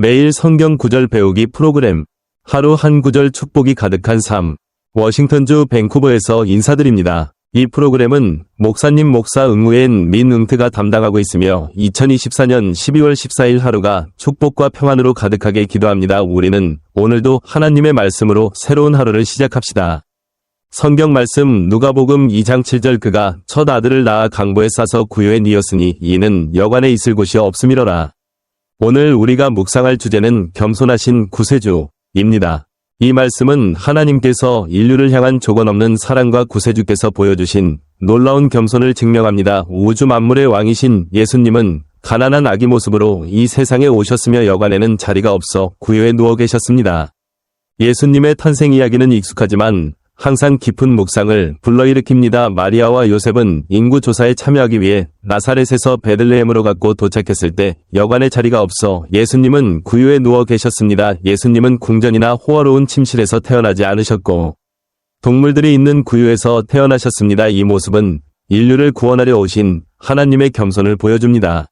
매일 성경 구절 배우기 프로그램 하루 한 구절 축복이 가득한 삶 워싱턴주 밴쿠버에서 인사드립니다. 이 프로그램은 목사님 목사 응우엔 민응트가 담당하고 있으며 2024년 12월 14일 하루가 축복과 평안으로 가득하게 기도합니다. 우리는 오늘도 하나님의 말씀으로 새로운 하루를 시작합시다. 성경 말씀 누가복음 2장 7절 그가 첫 아들을 낳아 강보에 싸서 구유에 뉘었으니 이는 여관에 있을 곳이 없음이로라. 오늘 우리가 묵상할 주제는 겸손하신 구세주입니다. 이 말씀은 하나님께서 인류를 향한 조건 없는 사랑과 구세주께서 보여주신 놀라운 겸손을 증명합니다. 우주 만물의 왕이신 예수님은 가난한 아기 모습으로 이 세상에 오셨으며 여관에는 자리가 없어 구유에 누워 계셨습니다. 예수님의 탄생 이야기는 익숙하지만 항상 깊은 묵상을 불러일으킵니다. 마리아와 요셉은 인구 조사에 참여하기 위해 나사렛에서 베들레헴으로 갔고 도착했을 때 여관에 자리가 없어 예수님은 구유에 누워 계셨습니다. 예수님은 궁전이나 호화로운 침실에서 태어나지 않으셨고 동물들이 있는 구유에서 태어나셨습니다. 이 모습은 인류를 구원하려 오신 하나님의 겸손을 보여줍니다.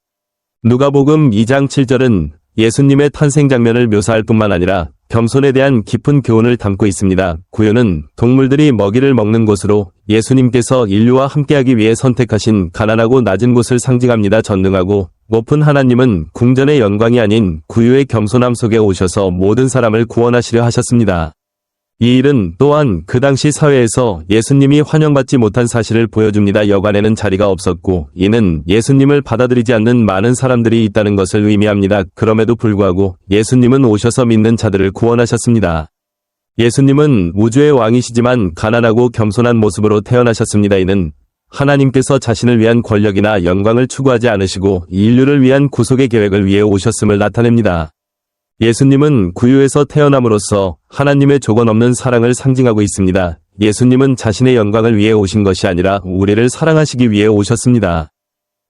누가복음 2장 7절은 예수님의 탄생 장면을 묘사할 뿐만 아니라 겸손에 대한 깊은 교훈을 담고 있습니다. 구유는 동물들이 먹이를 먹는 곳으로 예수님께서 인류와 함께하기 위해 선택하신 가난하고 낮은 곳을 상징합니다. 전능하고 높은 하나님은 궁전의 영광이 아닌 구유의 겸손함 속에 오셔서 모든 사람을 구원하시려 하셨습니다. 이 일은 또한 그 당시 사회에서 예수님이 환영받지 못한 사실을 보여줍니다. 여관에는 자리가 없었고 이는 예수님을 받아들이지 않는 많은 사람들이 있다는 것을 의미합니다. 그럼에도 불구하고 예수님은 오셔서 믿는 자들을 구원하셨습니다. 예수님은 우주의 왕이시지만 가난하고 겸손한 모습으로 태어나셨습니다. 이는 하나님께서 자신을 위한 권력이나 영광을 추구하지 않으시고 인류를 위한 구속의 계획을 위해 오셨음을 나타냅니다. 예수님은 구유에서 태어남으로써 하나님의 조건 없는 사랑을 상징하고 있습니다. 예수님은 자신의 영광을 위해 오신 것이 아니라 우리를 사랑하시기 위해 오셨습니다.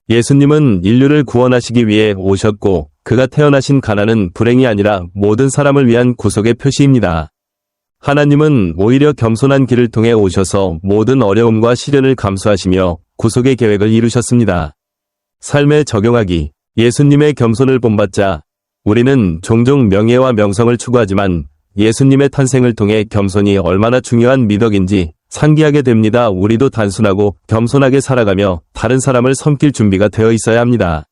예수님은 인류를 구원하시기 위해 오셨고 그가 태어나신 가난은 불행이 아니라 모든 사람을 위한 구속의 표시입니다. 하나님은 오히려 겸손한 길을 통해 오셔서 모든 어려움과 시련을 감수하시며 구속의 계획을 이루셨습니다. 삶에 적용하기 예수님의 겸손을 본받자 우리는 종종 명예와 명성을 추구하지만 예수님의 탄생을 통해 겸손이 얼마나 중요한 미덕인지 상기하게 됩니다. 우리도 단순하고 겸손하게 살아가며 다른 사람을 섬길 준비가 되어 있어야 합니다.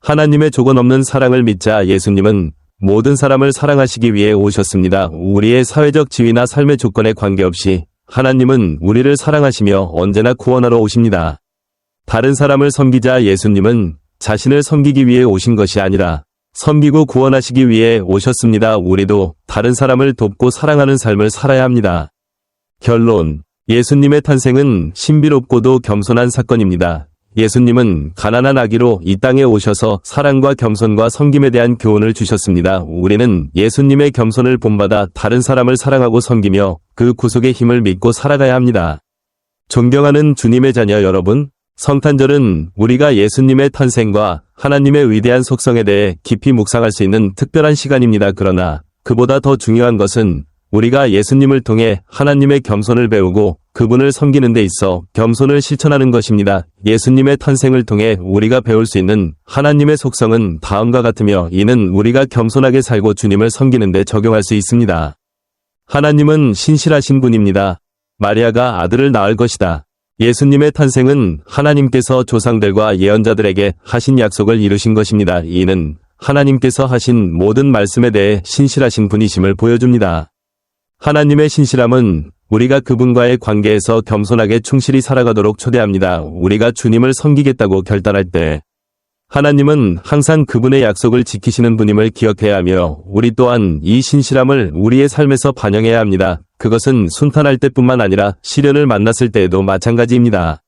하나님의 조건 없는 사랑을 믿자 예수님은 모든 사람을 사랑하시기 위해 오셨습니다. 우리의 사회적 지위나 삶의 조건에 관계없이 하나님은 우리를 사랑하시며 언제나 구원하러 오십니다. 다른 사람을 섬기자 예수님은 자신을 섬기기 위해 오신 것이 아니라 섬기고 구원하시기 위해 오셨습니다. 우리도 다른 사람을 돕고 사랑하는 삶을 살아야 합니다. 결론. 예수님의 탄생은 신비롭고도 겸손한 사건입니다. 예수님은 가난한 아기로 이 땅에 오셔서 사랑과 겸손과 섬김에 대한 교훈을 주셨습니다. 우리는 예수님의 겸손을 본받아 다른 사람을 사랑하고 섬기며 그 구속의 힘을 믿고 살아가야 합니다. 존경하는 주님의 자녀 여러분, 성탄절은 우리가 예수님의 탄생과 하나님의 위대한 속성에 대해 깊이 묵상할 수 있는 특별한 시간입니다. 그러나 그보다 더 중요한 것은 우리가 예수님을 통해 하나님의 겸손을 배우고 그분을 섬기는 데 있어 겸손을 실천하는 것입니다. 예수님의 탄생을 통해 우리가 배울 수 있는 하나님의 속성은 다음과 같으며 이는 우리가 겸손하게 살고 주님을 섬기는 데 적용할 수 있습니다. 하나님은 신실하신 분입니다. 마리아가 아들을 낳을 것이다. 예수님의 탄생은 하나님께서 조상들과 예언자들에게 하신 약속을 이루신 것입니다. 이는 하나님께서 하신 모든 말씀에 대해 신실하신 분이심을 보여줍니다. 하나님의 신실함은 우리가 그분과의 관계에서 겸손하게 충실히 살아가도록 초대합니다. 우리가 주님을 섬기겠다고 결단할 때 하나님은 항상 그분의 약속을 지키시는 분임을 기억해야 하며 우리 또한 이 신실함을 우리의 삶에서 반영해야 합니다. 그것은 순탄할 때뿐만 아니라 시련을 만났을 때에도 마찬가지입니다.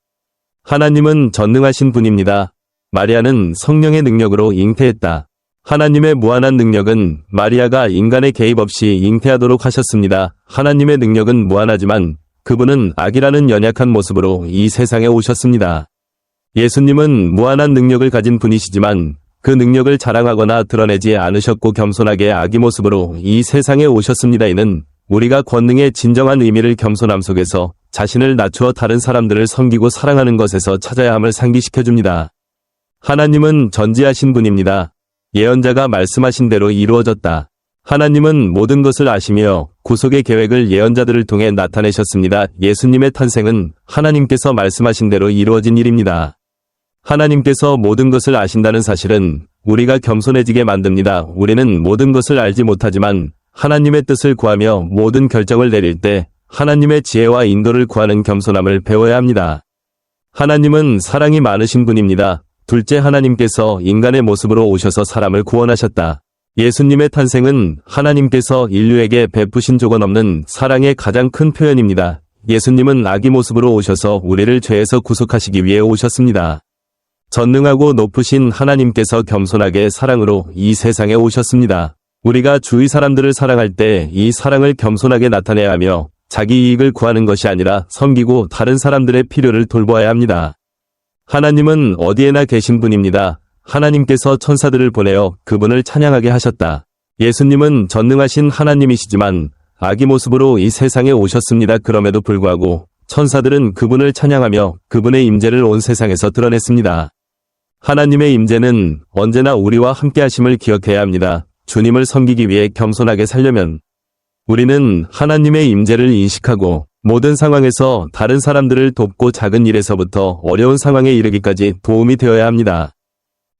하나님은 전능하신 분입니다. 마리아는 성령의 능력으로 잉태했다. 하나님의 무한한 능력은 마리아가 인간의 개입 없이 잉태하도록 하셨습니다. 하나님의 능력은 무한하지만 그분은 악이라는 연약한 모습으로 이 세상에 오셨습니다. 예수님은 무한한 능력을 가진 분이시지만 그 능력을 자랑하거나 드러내지 않으셨고 겸손하게 아기 모습으로 이 세상에 오셨습니다. 이는 우리가 권능의 진정한 의미를 겸손함 속에서 자신을 낮추어 다른 사람들을 섬기고 사랑하는 것에서 찾아야 함을 상기시켜 줍니다. 하나님은 전지하신 분입니다. 예언자가 말씀하신 대로 이루어졌다. 하나님은 모든 것을 아시며 구속의 계획을 예언자들을 통해 나타내셨습니다. 예수님의 탄생은 하나님께서 말씀하신 대로 이루어진 일입니다. 하나님께서 모든 것을 아신다는 사실은 우리가 겸손해지게 만듭니다. 우리는 모든 것을 알지 못하지만 하나님의 뜻을 구하며 모든 결정을 내릴 때 하나님의 지혜와 인도를 구하는 겸손함을 배워야 합니다. 하나님은 사랑이 많으신 분입니다. 둘째 하나님께서 인간의 모습으로 오셔서 사람을 구원하셨다. 예수님의 탄생은 하나님께서 인류에게 베푸신 조건 없는 사랑의 가장 큰 표현입니다. 예수님은 아기 모습으로 오셔서 우리를 죄에서 구속하시기 위해 오셨습니다. 전능하고 높으신 하나님께서 겸손하게 사랑으로 이 세상에 오셨습니다. 우리가 주위 사람들을 사랑할 때 이 사랑을 겸손하게 나타내야 하며 자기 이익을 구하는 것이 아니라 섬기고 다른 사람들의 필요를 돌보아야 합니다. 하나님은 어디에나 계신 분입니다. 하나님께서 천사들을 보내어 그분을 찬양하게 하셨다. 예수님은 전능하신 하나님이시지만 아기 모습으로 이 세상에 오셨습니다. 그럼에도 불구하고 천사들은 그분을 찬양하며 그분의 임재를 온 세상에서 드러냈습니다. 하나님의 임재는 언제나 우리와 함께 하심을 기억해야 합니다. 주님을 섬기기 위해 겸손하게 살려면 우리는 하나님의 임재를 인식하고 모든 상황에서 다른 사람들을 돕고 작은 일에서부터 어려운 상황에 이르기까지 도움이 되어야 합니다.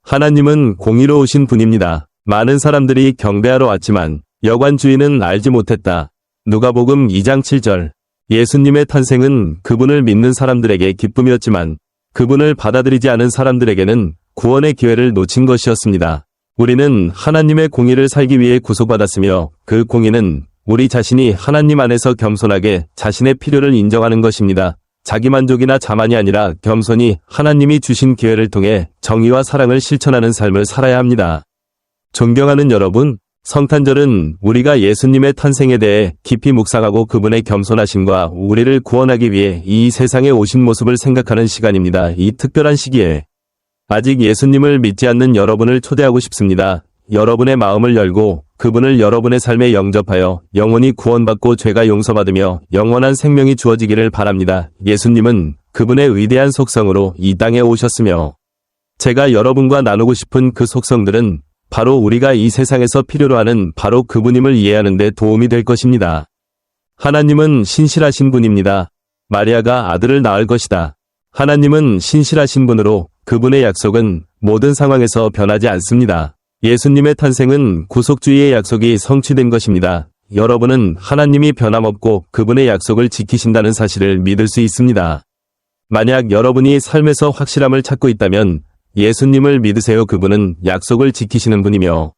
하나님은 공의로우신 분입니다. 많은 사람들이 경배하러 왔지만 여관 주인은 알지 못했다. 누가복음 2장 7절 예수님의 탄생은 그분을 믿는 사람들에게 기쁨이었지만 그분을 받아들이지 않은 사람들에게는 구원의 기회를 놓친 것이었습니다. 우리는 하나님의 공의를 살기 위해 구속받았으며 그 공의는 우리 자신이 하나님 안에서 겸손하게 자신의 필요를 인정하는 것입니다. 자기만족이나 자만이 아니라 겸손히 하나님이 주신 기회를 통해 정의와 사랑을 실천하는 삶을 살아야 합니다. 존경하는 여러분, 성탄절은 우리가 예수님의 탄생에 대해 깊이 묵상하고 그분의 겸손하심과 우리를 구원하기 위해 이 세상에 오신 모습을 생각하는 시간입니다. 이 특별한 시기에 아직 예수님을 믿지 않는 여러분을 초대하고 싶습니다. 여러분의 마음을 열고 그분을 여러분의 삶에 영접하여 영원히 구원받고 죄가 용서받으며 영원한 생명이 주어지기를 바랍니다. 예수님은 그분의 위대한 속성으로 이 땅에 오셨으며 제가 여러분과 나누고 싶은 그 속성들은 바로 우리가 이 세상에서 필요로 하는 바로 그분임을 이해하는 데 도움이 될 것입니다. 하나님은 신실하신 분입니다. 마리아가 아들을 낳을 것이다. 하나님은 신실하신 분으로 그분의 약속은 모든 상황에서 변하지 않습니다. 예수님의 탄생은 구속주의의 약속이 성취된 것입니다. 여러분은 하나님이 변함없고 그분의 약속을 지키신다는 사실을 믿을 수 있습니다. 만약 여러분이 삶에서 확실함을 찾고 있다면 예수님을 믿으세요. 그분은 약속을 지키시는 분이며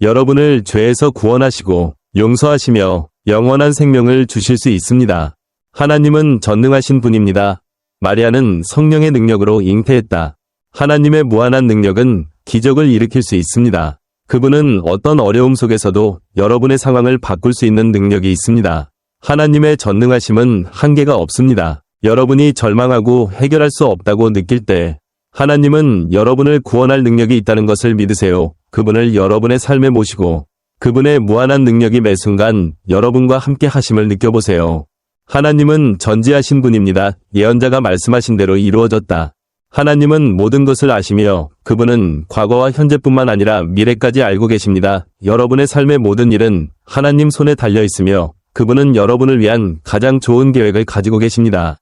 여러분을 죄에서 구원하시고 용서하시며 영원한 생명을 주실 수 있습니다. 하나님은 전능하신 분입니다. 마리아는 성령의 능력으로 잉태했다. 하나님의 무한한 능력은 기적을 일으킬 수 있습니다. 그분은 어떤 어려움 속에서도 여러분의 상황을 바꿀 수 있는 능력이 있습니다. 하나님의 전능하심은 한계가 없습니다. 여러분이 절망하고 해결할 수 없다고 느낄 때 하나님은 여러분을 구원할 능력이 있다는 것을 믿으세요. 그분을 여러분의 삶에 모시고 그분의 무한한 능력이 매 순간 여러분과 함께 하심을 느껴보세요. 하나님은 전지하신 분입니다. 예언자가 말씀하신 대로 이루어졌다. 하나님은 모든 것을 아시며 그분은 과거와 현재뿐만 아니라 미래까지 알고 계십니다. 여러분의 삶의 모든 일은 하나님 손에 달려 있으며 그분은 여러분을 위한 가장 좋은 계획을 가지고 계십니다.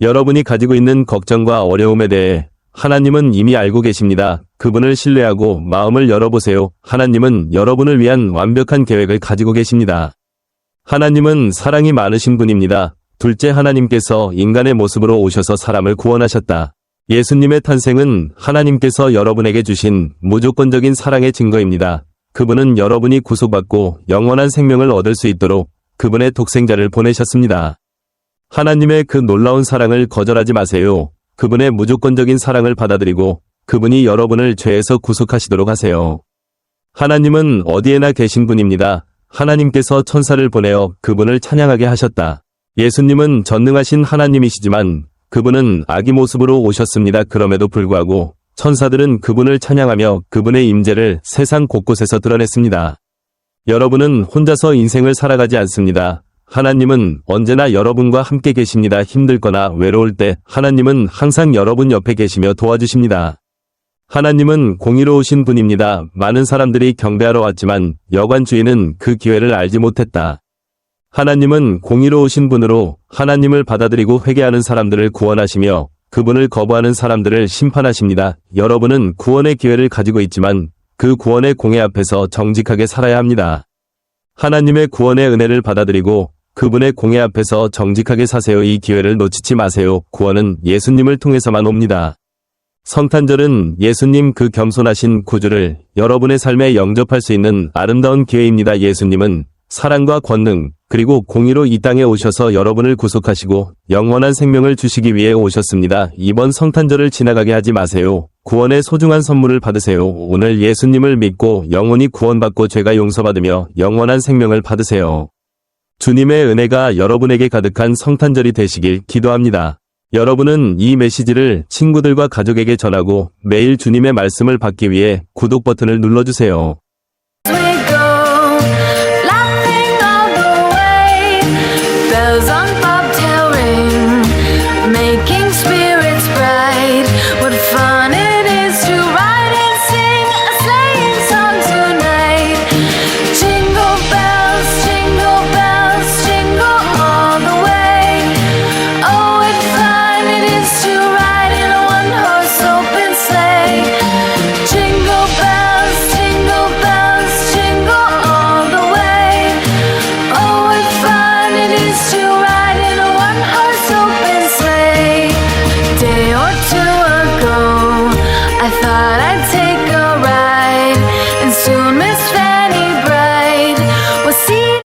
여러분이 가지고 있는 걱정과 어려움에 대해 하나님은 이미 알고 계십니다. 그분을 신뢰하고 마음을 열어보세요. 하나님은 여러분을 위한 완벽한 계획을 가지고 계십니다. 하나님은 사랑이 많으신 분입니다. 둘째 하나님께서 인간의 모습으로 오셔서 사람을 구원하셨다. 예수님의 탄생은 하나님께서 여러분에게 주신 무조건적인 사랑의 증거입니다. 그분은 여러분이 구속받고 영원한 생명을 얻을 수 있도록 그분의 독생자를 보내셨습니다. 하나님의 그 놀라운 사랑을 거절하지 마세요. 그분의 무조건적인 사랑을 받아들이고 그분이 여러분을 죄에서 구속하시도록 하세요. 하나님은 어디에나 계신 분입니다. 하나님께서 천사를 보내어 그분을 찬양하게 하셨다. 예수님은 전능하신 하나님이시지만 그분은 아기 모습으로 오셨습니다. 그럼에도 불구하고 천사들은 그분을 찬양하며 그분의 임재를 세상 곳곳에서 드러냈습니다. 여러분은 혼자서 인생을 살아가지 않습니다. 하나님은 언제나 여러분과 함께 계십니다. 힘들거나 외로울 때 하나님은 항상 여러분 옆에 계시며 도와주십니다. 하나님은 공의로우신 분입니다. 많은 사람들이 경배하러 왔지만 여관 주인은 그 기회를 알지 못했다. 하나님은 공의로우신 분으로 하나님을 받아들이고 회개하는 사람들을 구원하시며 그분을 거부하는 사람들을 심판하십니다. 여러분은 구원의 기회를 가지고 있지만 그 구원의 공회 앞에서 정직하게 살아야 합니다. 하나님의 구원의 은혜를 받아들이고 그분의 공회 앞에서 정직하게 사세요. 이 기회를 놓치지 마세요. 구원은 예수님을 통해서만 옵니다. 성탄절은 예수님 그 겸손하신 구주를 여러분의 삶에 영접할 수 있는 아름다운 기회입니다. 예수님은 사랑과 권능, 그리고 공의로 이 땅에 오셔서 여러분을 구속하시고 영원한 생명을 주시기 위해 오셨습니다. 이번 성탄절을 지나가게 하지 마세요. 구원의 소중한 선물을 받으세요. 오늘 예수님을 믿고 영원히 구원받고 죄가 용서받으며 영원한 생명을 받으세요. 주님의 은혜가 여러분에게 가득한 성탄절이 되시길 기도합니다. 여러분은 이 메시지를 친구들과 가족에게 전하고 매일 주님의 말씀을 받기 위해 구독 버튼을 눌러주세요.